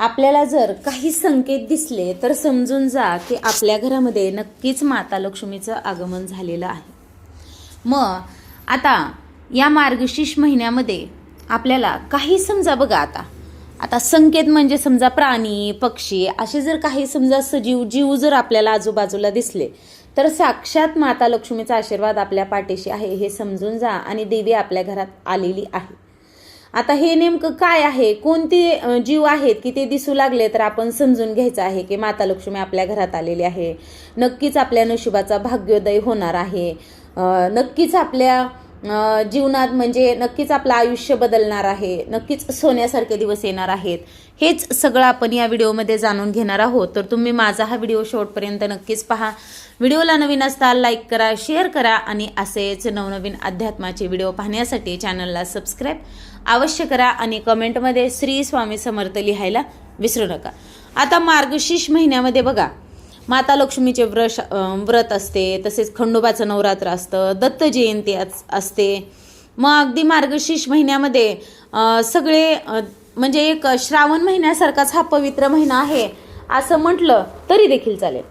आपल्याला जर काही संकेत दिसले तर समजून जा की आपल्या घरामध्ये नक्कीच माता लक्ष्मीचं आगमन झालेलं आहे. मग आता या मार्गशीर्ष महिन्यामध्ये आपल्याला काही समजा बघा आता. आता संकेत म्हणजे समजा प्राणी पक्षी असे जर काही समजा सजीव जीव जर आपल्याला आजूबाजूला दिसले तर साक्षात माता लक्ष्मीचा आशीर्वाद आपल्या पाठीशी आहे हे समजून जा आणि देवी आपल्या घरात आलेली आहे. आता हे नेमकं काय आहे? कोणते जीव आहेत की ते दिसू लागले तर आपण समजून घ्यायचं आहे की माता लक्ष्मी आपल्या घरात आलेली आहे. नक्कीच आपल्या नशिबाचा भाग्योदय होणार आहे. नक्कीच आपल्या जीवनात म्हणजे नक्कीच आपलं आयुष्य बदलणार आहे नक्कीच सोन्यासारखे दिवस येणार आहेत. हेच सगळं आपण या व्हिडिओमध्ये जाणून घेणार आहोत. तर तुम्ही माझा हा व्हिडिओ शेवटपर्यंत नक्कीच पहा. व्हिडिओला नवीन असता लाईक करा शेअर करा आणि असेच नवनवीन अध्यात्माचे व्हिडिओ पाहण्यासाठी चॅनलला सबस्क्राईब अवश्य करा आणि कमेंटमध्ये श्री स्वामी समर्थ लिहायला विसरू नका. आता मार्गशीर्ष महिन्यामध्ये बघा. माता लक्ष्मीचे व्रश व्रत असते तसेच खंडोबाचं नवरात्र असतं दत्त जयंती अस- असते. मग अगदी मार्गशीर्ष महिन्यामध्ये सगळे म्हणजे एक श्रावण महिन्यासारखाच हा पवित्र महिना आहे असं म्हटलं तरी देखील चालेल.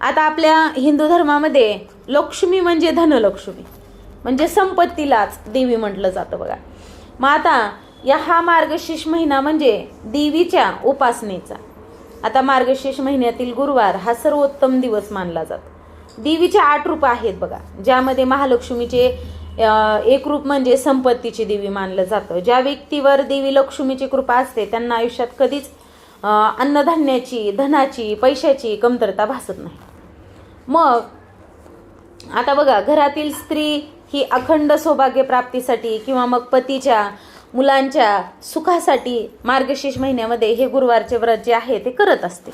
आता आपल्या हिंदू धर्मामध्ये लक्ष्मी म्हणजे धनलक्ष्मी म्हणजे संपत्तीलाच देवी म्हटलं जातं बघा. मग आता या हा मार्गशीर्ष महिना म्हणजे देवीच्या उपासनेचा. आता मार्गशीर्ष महिन्यातील गुरुवार हा सर्वोत्तम दिवस मानला जातो. देवीचे आठ रूप आहेत बघा ज्यामध्ये महालक्ष्मीचे एक रूप म्हणजे संपत्तीची देवी मानलं जातं. ज्या व्यक्तीवर देवी लक्ष्मीची कृपा असते त्यांना आयुष्यात कधीच अन्नधान्याची धनाची पैशाची कमतरता भासत नाही. मग आता बघा घरातील स्त्री ही अखंड सौभाग्य प्राप्तीसाठी किंवा मग पतीच्या मुलांच्या सुखासाठी मार्गशीर्ष महिन्यामध्ये हे गुरुवारचे व्रत जे आहे ते करत असते.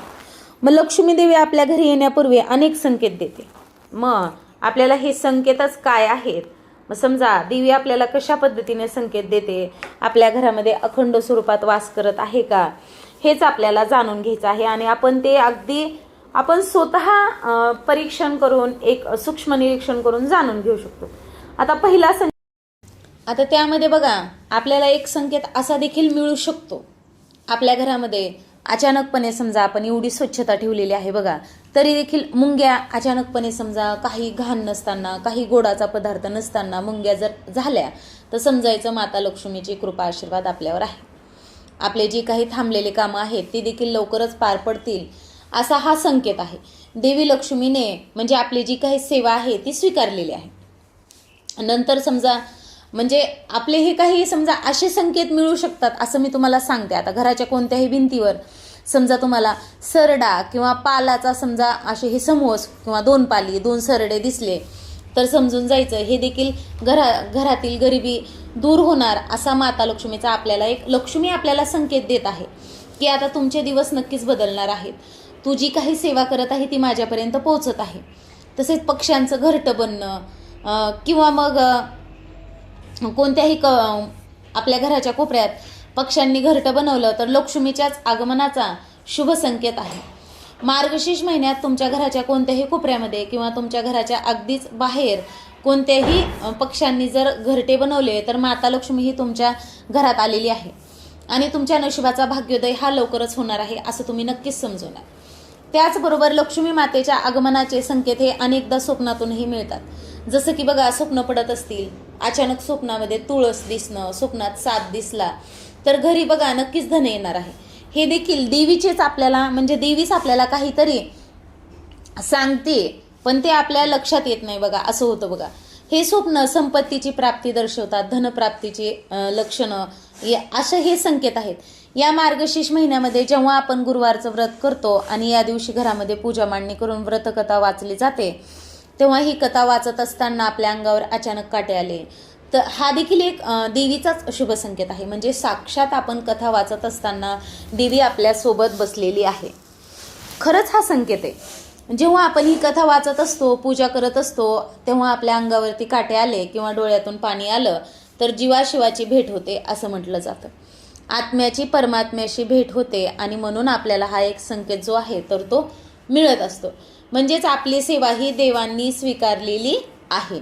मग लक्ष्मी देवी आपल्या घरी येण्यापूर्वी अनेक संकेत देते. मग आपल्याला हे संकेतच काय आहेत? मग समजा देवी आपल्याला कशा पद्धतीने संकेत देते? आपल्या घरामध्ये अखंड स्वरूपात वास करत आहे का? हेच आपल्याला जाणून घ्यायचं आहे आणि आपण ते अगदी आपण स्वतः परीक्षण करून एक सूक्ष्म निरीक्षण करून जाणून घेऊ शकतो. आता पहिला सं आता त्यामध्ये बघा आपल्याला एक संकेत असा देखील मिळू शकतो. आपल्या घरामध्ये अचानकपणे समजा आपण एवढी स्वच्छता ठेवलेली आहे बघा तरी देखील मुंग्या अचानकपणे समजा काही घाण नसताना काही गोडाचा पदार्थ नसताना मुंग्या जर झाल्या तर समजायचं माता लक्ष्मीची कृपा आशीर्वाद आपल्यावर आहे. आपले जी काही थांबलेले कामं आहेत ती देखील लवकरच पार पडतील असा हा संकेत आहे. देवी लक्ष्मीने म्हणजे आपली जी काही सेवा आहे ती स्वीकारलेली आहे. नंतर समजा म्हणजे आपले हे काही समजा असे संकेत मिळू शकतात असं मी तुम्हाला सांगते. आता घराच्या कोणत्याही भिंतीवर समजा तुम्हाला सरडा किंवा पालाचा समजा असे हे समोस किंवा दोन पाली दोन सरडे दिसले तर समजून जायचं हे देखील घरा घरातील गरिबी दूर होणार असा माता लक्ष्मीचा आपल्याला एक लक्ष्मी आपल्याला संकेत देत आहे की आता तुमचे दिवस नक्कीच बदलणार आहेत. तू जी काही सेवा करत आहे ती माझ्यापर्यंत पोहोचत आहे. तसेच पक्ष्यांचं घरटं बनणं किंवा मग कोणत्याही क आपल्या घराच्या कोपऱ्यात पक्ष्यांनी घरटं बनवलं तर लक्ष्मीच्याच आगमनाचा शुभ संकेत आहे. मार्गशीर्ष महिन्यात तुमच्या घराच्या कोणत्याही कोपऱ्यामध्ये किंवा तुमच्या घराच्या अगदीच बाहेर कोणत्याही पक्ष्यांनी जर घरटे बनवले तर माता लक्ष्मी ही तुमच्या घरात आलेली आहे. आणि तुमच्या नशिबाचा भाग्योदय हा लवकरच होणार आहे असं तुम्ही नक्कीच समजवणार. त्याचबरोबर लक्ष्मी मातेच्या आगमनाचे संकेत हे अनेकदा स्वप्नातूनही मिळतात. जसं की बघा स्वप्न पडत असतील अचानक स्वप्नामध्ये तुळस दिसणं स्वप्नात साथ दिसला तर घरी बघा नक्कीच धन येणार आहे. हे देखील देवीचेच आपल्याला म्हणजे देवीच आपल्याला काहीतरी सांगते पण ते आपल्या लक्षात येत नाही बघा असं होतं बघा. हे स्वप्न संपत्तीची प्राप्ती दर्शवतात धनप्राप्तीची लक्षणं या असे हे संकेत आहेत. या मार्गशीर्ष महिन्यामध्ये जेव्हा आपण गुरुवारचं व्रत करतो आणि या दिवशी घरामध्ये पूजा मांडणी करून व्रतकथा वाचली जाते तेव्हा ही कथा वाचत असताना आपल्या अंगावर अचानक काटे आले. तर हा देखील एक देवीचाच शुभ संकेत आहे. म्हणजे साक्षात आपण कथा वाचत असताना देवी आपल्यासोबत बसलेली आहे. खरंच हा संकेत आहे. जेव्हा आपण ही कथा वाचत असतो पूजा करत असतो तेव्हा आपल्या अंगावरती काटे आले किंवा डोळ्यातून पाणी आलं तर जीवाशिवाची भेट होते असं म्हटलं जातं. आत्म्याची परमात्म्याशी भेट होते आणि म्हणून आपल्याला हा एक संकेत जो आहे तर तो मिळत असतो. म्हणजेच आपली सेवा ही देवांनी स्वीकारलेली आहे.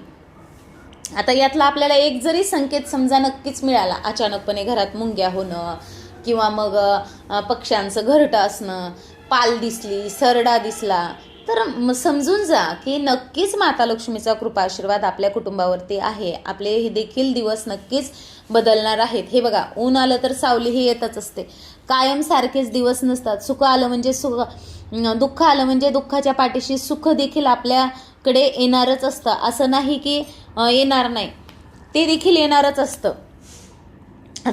आता यातला आपल्याला एक जरी संकेत समजा नक्कीच मिळाला अचानकपणे घरात मुंग्या होणं किंवा मग पक्ष्यांचं घरटं असणं पाल दिसली सरडा दिसला तर समजून जा की नक्कीच माता लक्ष्मीचा कृपा आशीर्वाद आपल्या कुटुंबावरती आहे. आपले हे देखील दिवस नक्कीच बदलणार आहेत. हे बघा ऊन आलं तर सावली ही येतच असते. कायम सारखेच दिवस नसतात. सुख आलं म्हणजे सुख. दुःख आलं म्हणजे दुःखाच्या पाठीशी सुख देखील आपल्याकडे येणारच असतं. असं नाही की येणार नाही. ते देखील येणारच असतं.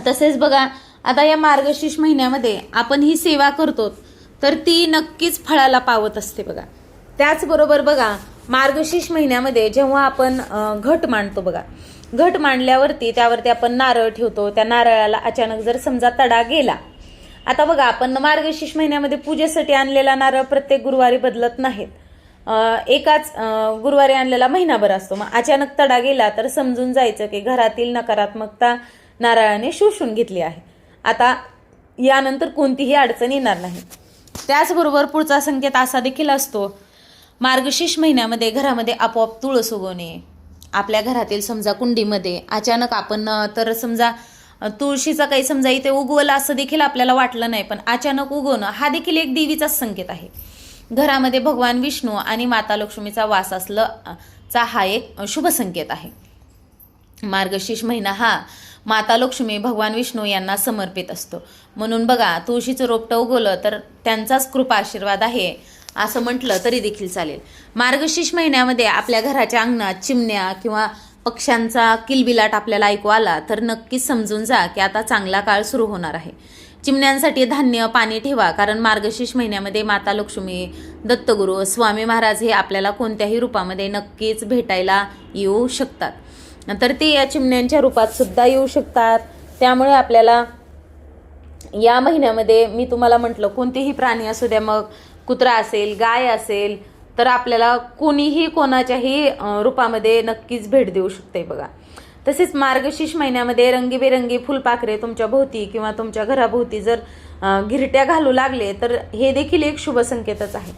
तसेच बघा आता या मार्गशीर्ष महिन्यामध्ये आपण ही सेवा करतो तर ती नक्कीच फळाला पावत असते बघा. त्याचबरोबर बघा मार्गशीर्ष महिन्यामध्ये जेव्हा आपण घट मांडतो बघा घट मांडल्यावरती त्यावरती आपण नारळ ठेवतो. त्या नारळाला अचानक जर समजा तडा गेला आता बघा आपण मार्गशीर्ष महिन्यामध्ये पूजेसाठी आणलेला नारळ प्रत्येक गुरुवारी बदलत नाहीत. एकाच गुरुवारी आणलेला महिनाभर असतो. मग अचानक तडा गेला तर समजून जायचं की घरातील नकारात्मकता नारळाने शोषून घेतली आहे. आता यानंतर कोणतीही अडचण येणार नाही. त्याचबरोबर पुढचा संकेत असा देखील असतो. मार्गशीर्ष महिन्यामध्ये घरामध्ये आपोआप तुळस उगवणे. आपल्या घरातील समजा कुंडीमध्ये अचानक आपण तर समजा तुळशीचा काही समजा इथे उगवलं असं देखील आपल्याला वाटलं नाही पण अचानक उगवणं हा देखील एक देवीचाच संकेत आहे. घरामध्ये भगवान विष्णू आणि माता लक्ष्मीचा वास असलं चा हा एक शुभ संकेत आहे. मार्गशीर्ष महिना हा माता लक्ष्मी भगवान विष्णू यांना समर्पित असतो. म्हणून बघा तुळशीचं रोपटं उगवलं तर त्यांचाच कृपा आशीर्वाद आहे असं म्हटलं तरी देखील चालेल. मार्गशीर्ष महिन्यामध्ये आपल्या घराच्या अंगणात चिमण्या किंवा पक्ष्यांचा किलबिलाट आपल्याला ऐकू आला तर नक्कीच समजून जा की आता चांगला काळ सुरू होणार आहे. चिमण्यांसाठी धान्य पाणी ठेवा कारण मार्गशीर्ष महिन्यामध्ये माता लक्ष्मी दत्तगुरू स्वामी महाराज हे आपल्याला कोणत्याही रूपामध्ये नक्कीच भेटायला येऊ शकतात. तर ते या चिमण्यांच्या रूपात सुद्धा येऊ शकतात. त्यामुळे आपल्याला या महिन्यामध्ये मी तुम्हाला म्हटलं कोणतेही प्राणी असू द्या मग कुत्रा असेल गाय असेल तर आपल्याला कोणीही कोणाच्याही रूपामध्ये नक्कीच भेट देऊ शकते बघा. तसेच मार्गशीर्ष महिन्यामध्ये रंगीबेरंगी फुलपाखरे तुमच्या भोवती किंवा तुमच्या घराभोवती जर घिरट्या घालू लागले तर हे देखील एक शुभ संकेतच आहे.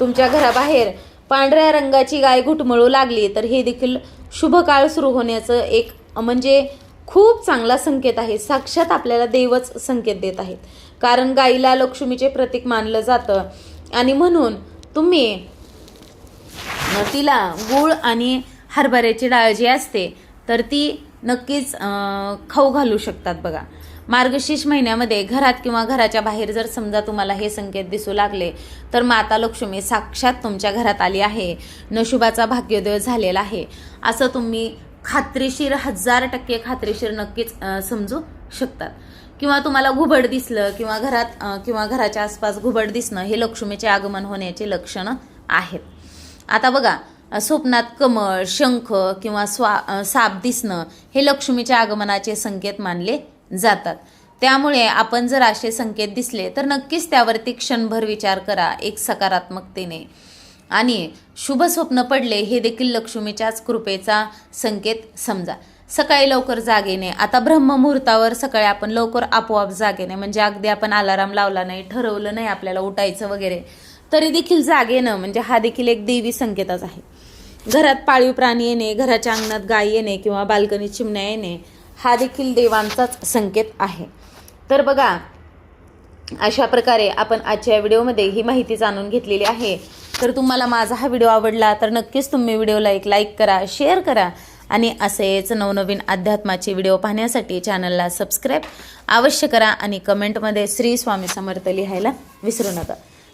तुमच्या घराबाहेर पांढऱ्या रंगाची गाय घुटमळू लागली तर हे देखील शुभ काळ सुरू होण्याचं एक म्हणजे खूप चांगला संकेत आहे. साक्षात आपल्याला देवच संकेत देत आहेत. कारण गाईला लक्ष्मीचे प्रतीक मानलं जातं. आणि म्हणून तुम्ही तिला गूळ आणि हरभऱ्याची डाळ जी असते तर ती नक्कीच खाऊ घालू शकतात बघा. मार्गशीर्ष महिन्यामध्ये घरात किंवा घराच्या बाहेर जर समजा तुम्हाला हे संकेत दिसू लागले तर माता लक्ष्मी साक्षात तुमच्या घरात आली आहे. नशुबाचा भाग्योदय झालेला आहे. असं तुम्ही खात्रीशीर हजार टक्के खात्रीशीर नक्कीच समजू शकतात. किंवा तुम्हाला घुबड दिसलं किंवा घरात किंवा घराच्या आसपास घुबड दिसणं हे लक्ष्मीचे आगमन होण्याचे लक्षणं आहेत. आता बघा स्वप्नात कमळ शंख किंवा स्वा साप दिसणं हे लक्ष्मीच्या आगमनाचे संकेत मानले जातात. त्यामुळे आपण जर असे संकेत दिसले तर नक्कीच त्यावरती क्षणभर विचार करा एक सकारात्मकतेने. आणि शुभ स्वप्न पडले हे देखील लक्ष्मीच्याच कृपेचा संकेत समजा. सकाळी लवकर जागेने आता ब्रह्ममुहूर्तावर सकाळी आपण लवकर आपोआप जागेने म्हणजे अगदी आपण अलाराम लावला नाही ठरवलं नाही आपल्याला उठायचं वगैरे तरी देखील जाग येणं म्हणजे हा देखील एक देवी संकेतच आहे. घरात पाळीव प्राणी येणे घराच्या अंगणात गाय येणे किंवा बाल्कनीत चिमण्या येणे हा देखील देवांचाच संकेत आहे. तर बघा अशा प्रकारे आपण आजच्या व्हिडिओमध्ये ही माहिती जाणून घेतलेली आहे. तर तुम्हाला माझा हा व्हिडिओ आवडला तर नक्कीच तुम्ही व्हिडिओला एक लाईक करा शेअर करा आणि असेच नवनवीन अध्यात्माचे व्हिडिओ पाहण्यासाठी चॅनलला सबस्क्राईब अवश्य करा आणि कमेंटमध्ये श्री स्वामी समर्थ लिहायला विसरू नका.